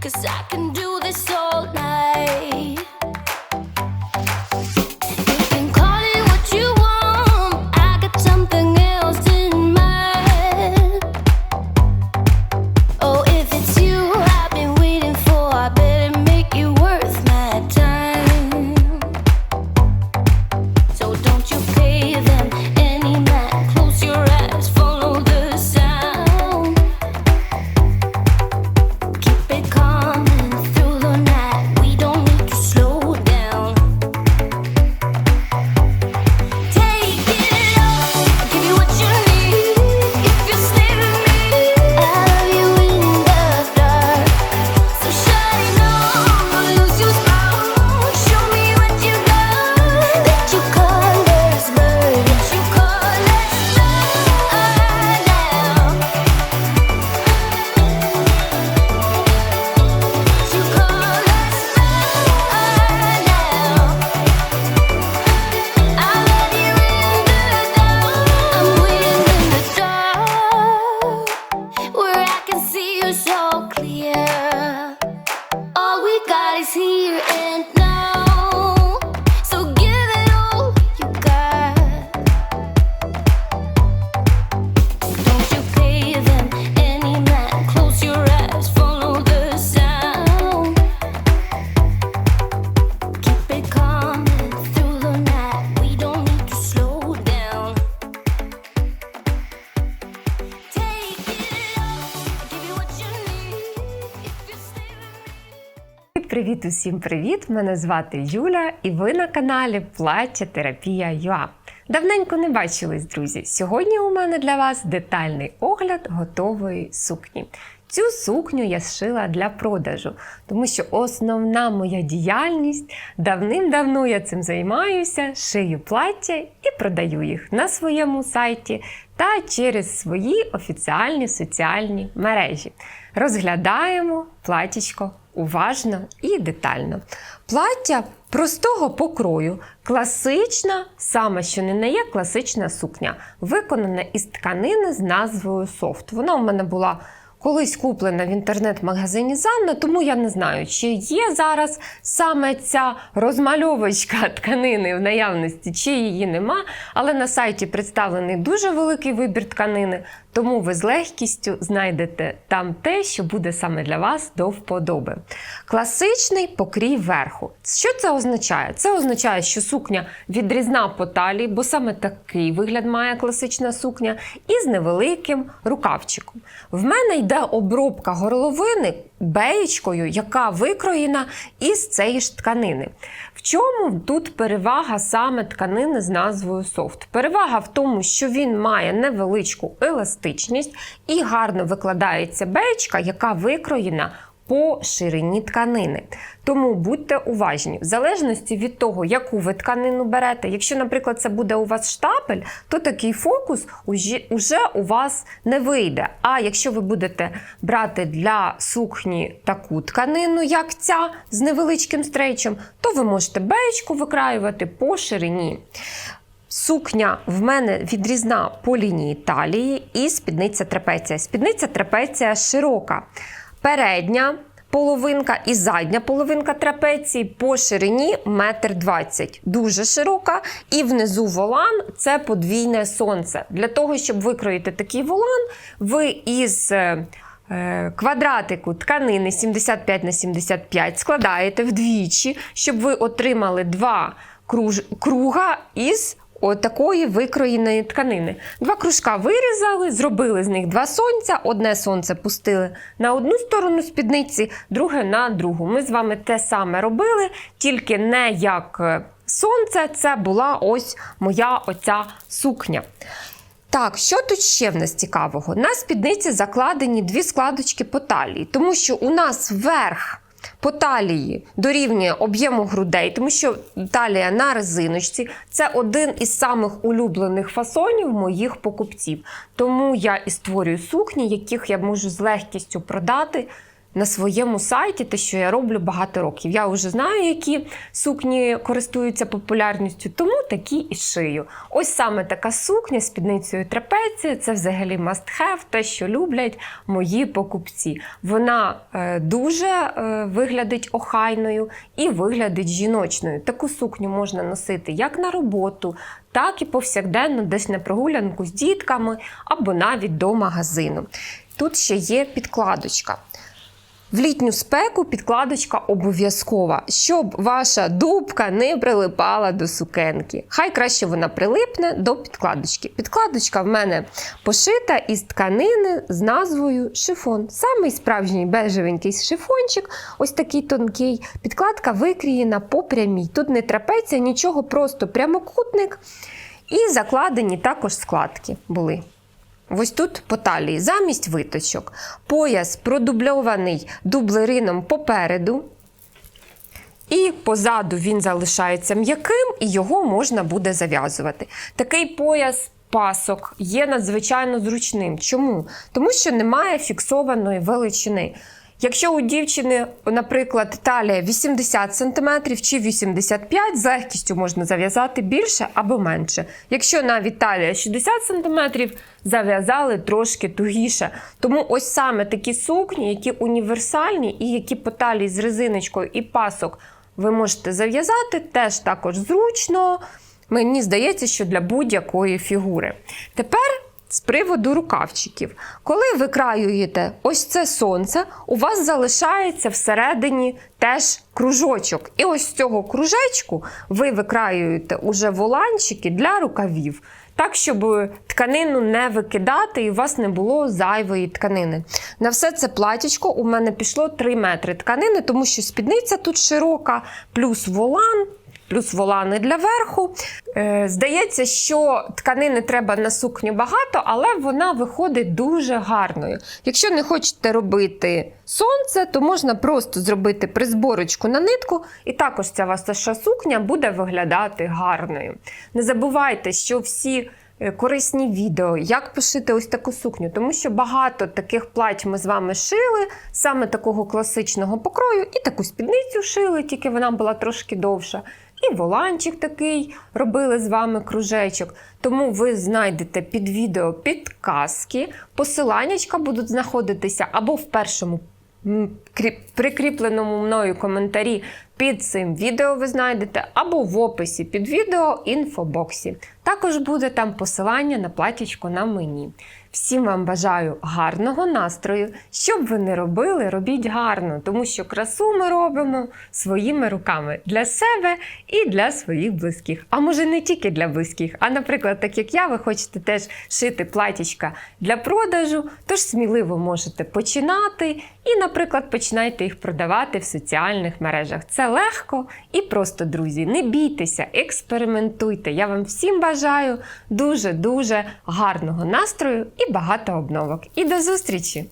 Cause I can Привіт усім привіт! Мене звати Юля, і ви на каналі Плаття Терапія ЮА. Давненько не бачились, друзі. Сьогодні у мене для вас детальний огляд готової сукні. Цю сукню я зшила для продажу, тому що основна моя діяльність давним-давно я цим займаюся, шию плаття і продаю їх на своєму сайті та через свої офіціальні соціальні мережі. Розглядаємо платічко уважно і детально. Плаття простого покрою, класична, саме що не не є класична сукня, виконана із тканини з назвою софт. Вона у мене була колись куплена в інтернет-магазині Занна, тому я не знаю, чи є зараз саме ця розмальовочка тканини в наявності, чи її нема. Але на сайті представлений дуже великий вибір тканини, тому ви з легкістю знайдете там те, що буде саме для вас до вподоби. Класичний покрій верху. Що це означає? Це означає, що сукня відрізна по талії, бо саме такий вигляд має класична сукня, і з невеликим рукавчиком. В мене йде обробка горловини беєчкою, яка викроєна із цієї ж тканини. В чому тут перевага саме тканини з назвою софт? Перевага в тому, що він має невеличку еластичність і гарно викладається беєчка, яка викроєна по ширині тканини. Тому будьте уважні, в залежності від того, яку ви тканину берете. Якщо, наприклад, це буде у вас штапель, то такий фокус уже у вас не вийде. А якщо ви будете брати для сукні таку тканину, як ця, з невеличким стрейчем, то ви можете беєчку викраювати по ширині. Сукня в мене відрізна по лінії талії і спідниця трапеція. Спідниця трапеція широка. Передня половинка і задня половинка трапеції по ширині 1,20 м. Дуже широка. І внизу волан це подвійне сонце. Для того, щоб викроїти такий волан, ви із е, е, квадратику тканини 75 на 75 складаєте вдвічі, щоб ви отримали два круга із Отакої викроєної тканини. Два кружка вирізали, зробили з них два сонця. Одне сонце пустили на одну сторону спідниці, друге на другу. Ми з вами те саме робили, тільки не як е, сонце, це була ось моя оця сукня. Так, що тут ще в нас цікавого? На спідниці закладені дві складочки по талії, тому що у нас верх по талії дорівнює об'єму грудей, тому що талія на резиночці це один із самих улюблених фасонів моїх покупців. Тому я і створюю сукні, яких я можу з легкістю продати на своєму сайті, те, що я роблю багато років. Я вже знаю, які сукні користуються популярністю, тому такі і шию. Ось саме така сукня з спідницею трапеція це взагалі must have, те, що люблять мої покупці. Вона е, дуже е, виглядить охайною і виглядить жіночною. Таку сукню можна носити як на роботу, так і повсякденно, десь на прогулянку з дітками або навіть до магазину. Тут ще є підкладочка. В літню спеку підкладочка обов'язкова, щоб ваша дубка не прилипала до сукенки. Хай краще вона прилипне до підкладочки. Підкладочка в мене пошита із тканини з назвою шифон. Самий справжній бежевенький шифончик, ось такий тонкий. Підкладка викрієна по прямій. Тут не трапеція, нічого, просто прямокутник. І закладені також складки були. Ось тут по талії замість виточок. Пояс продубльований дублерином попереду. І позаду він залишається м'яким, і його можна буде зав'язувати. Такий пояс пасок є надзвичайно зручним. Чому? Тому що немає фіксованої величини. Якщо у дівчини, наприклад, талія 80 см чи 85 з легкістю можна зав'язати більше або менше. Якщо навіть талія 60 см, зав'язали трошки тугіше. Тому ось саме такі сукні, які універсальні і які по талії з резиночкою і пасок ви можете зав'язати, теж також зручно. Мені здається, що для будь-якої фігури. Тепер з приводу рукавчиків. Коли ви краюєте ось це сонце, у вас залишається всередині теж кружочок. І ось з цього кружечку ви викраюєте уже воланчики для рукавів. Так, щоб тканину не викидати і у вас не було зайвої тканини. На все це платічко у мене пішло 3 метри тканини, тому що спідниця тут широка, плюс волан, плюс волани для верху. Е, здається, що тканини треба на сукню багато, але вона виходить дуже гарною. Якщо не хочете робити сонце, то можна просто зробити призборочку на нитку, і також ця ваша сукня буде виглядати гарною. Не забувайте, що всі. е, Корисні відео, як пошити ось таку сукню, тому що багато таких плать ми з вами шили, саме такого класичного покрою, і таку спідницю шили, тільки вона була трошки довша. І воланчик такий робили з вами кружечок. Тому ви знайдете під відео підказки, посиланнячка будуть знаходитися або в першому прикріпленому мною коментарі під цим відео ви знайдете, або в описі під відео інфобоксі. Також буде там посилання на платічко на мені. Всім вам бажаю гарного настрою. Що б ви не робили, робіть гарно, тому що красу ми робимо своїми руками для себе і для своїх близьких. А може не тільки для близьких, а наприклад, так як я, ви хочете теж шити платічка для продажу, тож сміливо можете починати і, наприклад, починайте їх продавати в соціальних мережах. Це легко і просто, друзі. Не бійтеся, експериментуйте. Я вам всім бажаю дуже-дуже гарного настрою і багато обновок. І до зустрічі!